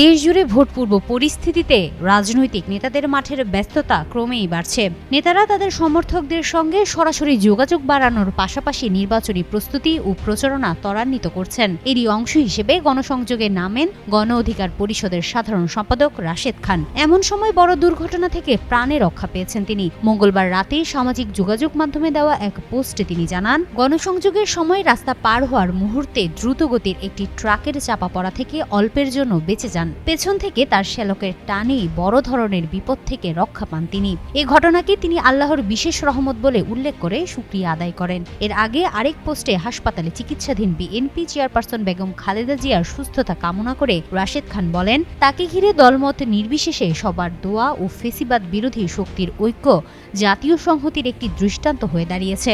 দেশজুড়ে ভোটপূর্ব পরিস্থিতিতে রাজনৈতিক নেতাদের মাঠের ব্যস্ততা ক্রমেই বাড়ছে। নেতারা তাদের সমর্থকদের সঙ্গে সরাসরি যোগাযোগ বাড়ানোর পাশাপাশি নির্বাচনী প্রস্তুতি ও প্রচারণা ত্বরান্বিত করছেন। এরই অংশ হিসেবে গণসংযোগে নামেন গণ অধিকার পরিষদের সাধারণ সম্পাদক রাশেদ খান। এমন সময় বড় দুর্ঘটনা থেকে প্রাণে রক্ষা পেয়েছেন তিনি। মঙ্গলবার রাতে সামাজিক যোগাযোগ মাধ্যমে দেওয়া এক পোস্টে তিনি জানান, গণসংযোগের সময় রাস্তা পার হওয়ার মুহূর্তে দ্রুতগতির একটি ট্রাকের চাপা পড়া থেকে অল্পের জন্য বেঁচে যান। পেছন থেকে তার শ্যালকের টানেই বড় ধরনের বিপদ থেকে রক্ষা পান তিনি। এ ঘটনাকে তিনি আল্লাহর বিশেষ রহমত বলে উল্লেখ করে সুক্রিয়া আদায় করেন। এর আগে আরেক পোস্টে হাসপাতালে চিকিৎসাধীন বিএনপি চেয়ারপারসন বেগম খালেদা জিয়ার সুস্থতা কামনা করে রাশেদ খান বলেন, তাকে ঘিরে দলমত নির্বিশেষে সবার দোয়া ও ফেসিবাদ বিরোধী শক্তির ঐক্য জাতীয় সংহতির একটি দৃষ্টান্ত হয়ে দাঁড়িয়েছে।